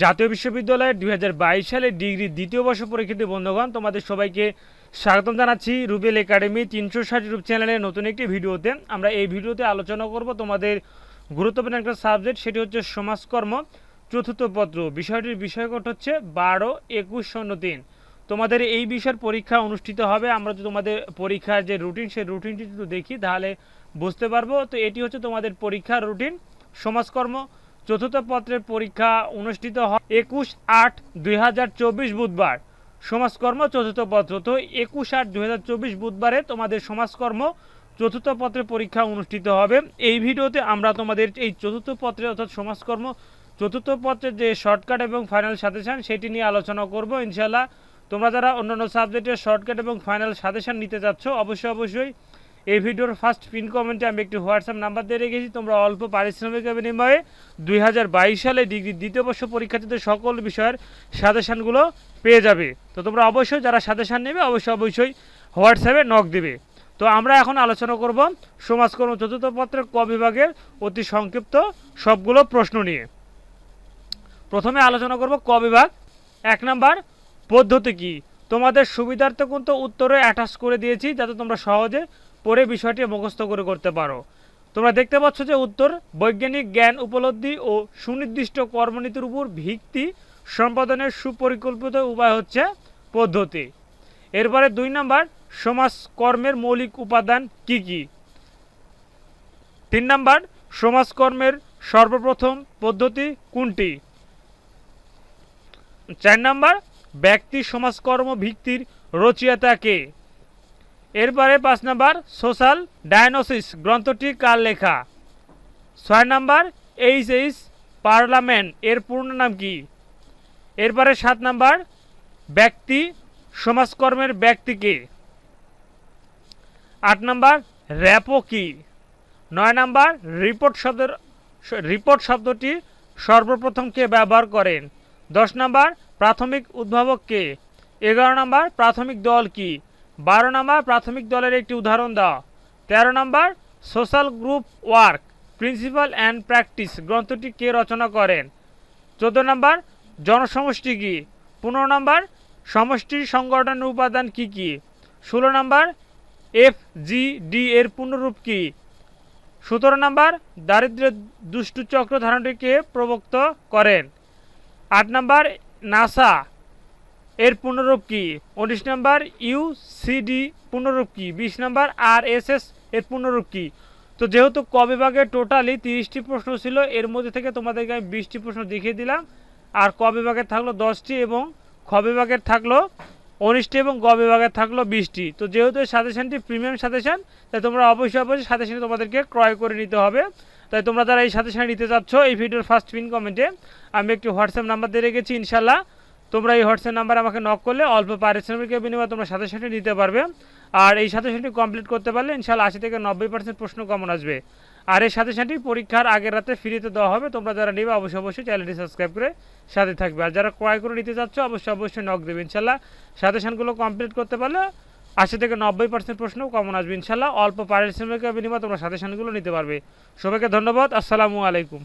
জাতীয় বিশ্ববিদ্যালয়ের দুই হাজার বাইশ সালে ডিগ্রি দ্বিতীয় বর্ষ পরীক্ষিত বন্ধুগণ, তোমাদের সবাইকে স্বাগতম জানাচ্ছি রুবেল একাডেমি তিনশো ষাট ইউটিউব চ্যানেলের নতুন একটি ভিডিওতে। আমরা এই ভিডিওতে আলোচনা করব তোমাদের গুরুত্বপূর্ণ একটা সাবজেক্ট, সেটি হচ্ছে সমাজকর্ম। চতুর্থ পত্র, বিষয়টির বিষয়কট হচ্ছে বারো একুশ শূন্য তিন। তোমাদের এই বিষয়ের পরীক্ষা অনুষ্ঠিত হবে, আমরা যদি তোমাদের পরীক্ষার যে রুটিন, সেই রুটিনটি যদি দেখি, তাহলে বুঝতে পারব। তো এটি হচ্ছে তোমাদের পরীক্ষার রুটিন, সমাজকর্ম চতুর্থ পত্রের পরীক্ষা অনুষ্ঠিত হয় একুশ আট দুই বুধবার। সমাজকর্ম চতুর্থ পত্র। তো একুশ আট দুই বুধবারে তোমাদের সমাজকর্ম চতুর্থ পত্রের পরীক্ষা অনুষ্ঠিত হবে। এই ভিডিওতে আমরা তোমাদের এই চতুর্থ পত্রে অর্থাৎ সমাজকর্ম চতুর্থ পত্রের যে শর্টকাট এবং ফাইনাল সাজেশন সেটি নিয়ে আলোচনা করব। ইনশাল্লাহ তোমরা যারা অন্যান্য সাবজেক্টের শর্টকাট এবং ফাইনাল সাজেশন নিতে চাচ্ছ, অবশ্যই অবশ্যই এই ভিডিওর ফার্স্ট পিন কমেন্টে আমি একটি হোয়াটসঅ্যাপ নাম্বার দিয়ে রেখেছি। তোমরা অল্প পারিশ্রমিক বিনিময়ে দুই হাজার বাইশ সালে ডিগ্রি দ্বিতীয় বর্ষ পরীক্ষার্থীদের সকল বিষয়ের সাজেশানগুলো পেয়ে যাবে। তো তোমরা অবশ্যই যারা সাজেশান নেবে, অবশ্যই অবশ্যই হোয়াটসঅ্যাপে নক দেবে। তো আমরা এখন আলোচনা করব সমাজকর্ম চতুর্থ পত্রের ক বিভাগের অতি সংক্ষিপ্ত সবগুলো প্রশ্ন নিয়ে। প্রথমে আলোচনা করব ক বিভাগ। এক নাম্বার, পদ্ধতি কি? তোমাদের সুবিধার্থে কিন্তু উত্তরে অ্যাটাচ করে দিয়েছি, যাতে তোমরা সহজে পড়ে বিষয়টি মুখস্থ করে করতে পারো। তোমরা দেখতে পাচ্ছ যে উত্তর, বৈজ্ঞানিক জ্ঞান উপলব্ধি ও সুনির্দিষ্ট কর্মনীতির উপর ভিত্তি সম্পাদনের সুপরিকল্পিত উপায় হচ্ছে পদ্ধতি। এরপরে দুই নাম্বার সমাজ কর্মের মৌলিক উপাদান কি কি? তিন নাম্বার, সমাজকর্মের সর্বপ্রথম পদ্ধতি কোনটি? চার নাম্বার, ব্যক্তি সমাজকর্ম ভিত্তির রচয়িতা কে? এরপরে পাঁচ নাম্বার, সোশ্যাল ডায়ানোসিস গ্রন্থটি কার লেখা? ছয় নাম্বার, এইচ এইচ পার্লামেন্ট, এর পূর্ণ নাম কি? এরপরে সাত নাম্বার, ব্যক্তি, সমাজকর্মের ব্যক্তিকে আট নাম্বার, র্যাপো কি? নয় নাম্বার, রিপোর্ট শব্দের, রিপোর্ট শব্দটি সর্বপ্রথম কে ব্যবহার করেন? দশ নাম্বার, প্রাথমিক উদ্ভাবক কে? এগারো নাম্বার, প্রাথমিক দল কি? বারো নাম্বার প্রাথমিক দলের একটি উদাহরণ দাও। তেরো number social group work, principle and practice গ্রন্থটি কে রচনা করেন? চোদ্দ নাম্বার জনসমষ্টি কী? পনেরো নাম্বার সমষ্টির সংগঠনের উপাদান কি কি? ষোলো নাম্বার এফ জি ডি এর পূর্ণরূপ কি? সতেরো নাম্বার দারিদ্র্যের দুষ্টু চক্র ধারণটিকে প্রবক্ত করেন। আট নাম্বার নাসা এর পূর্ণরূপ কি? উনিশ নাম্বার ইউসিডি পূর্ণরূপ কি? বিশ নাম্বার আর এস এস এর পূর্ণরূপ কি? তো যেহেতু ক বিভাগে টোটালি তিরিশটি প্রশ্ন ছিল, এর মধ্যে থেকে তোমাদেরকে আমি বিশটি প্রশ্ন দেখিয়ে দিলাম। আর ক বিভাগের থাকল দশটি এবং খ বিভাগের থাকল উনিশটি এবং গ বিভাগের থাকল বিশটি। তো যেহেতু এই সাজেশনটি প্রিমিয়াম সাজেশন তাই তোমরা অবশ্যই অবশ্যই সাজেশন তোমাদেরকে ক্রয় করে নিতে হবে। তাই তোমরা যারা এই সাজেশন নিতে চাচ্ছ, এই ভিডিওর ফার্স্ট পিন কমেন্টে আমি একটি হোয়াটসঅ্যাপ নাম্বার দিয়ে রেখেছি ইনশাল্লাহ তোমরা এই হোয়াটসঅ্যাপ নাম্বার আমাকে নক করলে অল্প পারিশ্রমিকের বিনিময়ে তোমরা সাথে সাথে নিতে পারবে। আর এই সাথে সাথে কমপ্লিট করতে পারলে ইনশাল্লাহ আশি থেকে নব্বই পার্সেন্ট প্রশ্ন কমন আসবে। আর এই সাথে সাথে পরীক্ষার আগের রাতে ফ্রিতে দেওয়া হবে। তোমরা যারা নেবে, অবশ্যই অবশ্যই চ্যানেলটি সাবস্ক্রাইব করে সাথে থাকবে। আর যারা ক্রয় করে নিতে চাচ্ছ, অবশ্যই অবশ্যই নক দেবে। ইনশাল্লাহ সাজেশনগুলো কমপ্লিট করতে পারলে আশি থেকে নব্বই পার্সেন্ট প্রশ্ন কমন আসবে। ইনশাল্লাহ অল্প পারিশ্রমিকের বিনিময়ে তোমরা সাজেশনগুলো নিতে পারবে। সবাইকে ধন্যবাদ। আসসালামু আলাইকুম।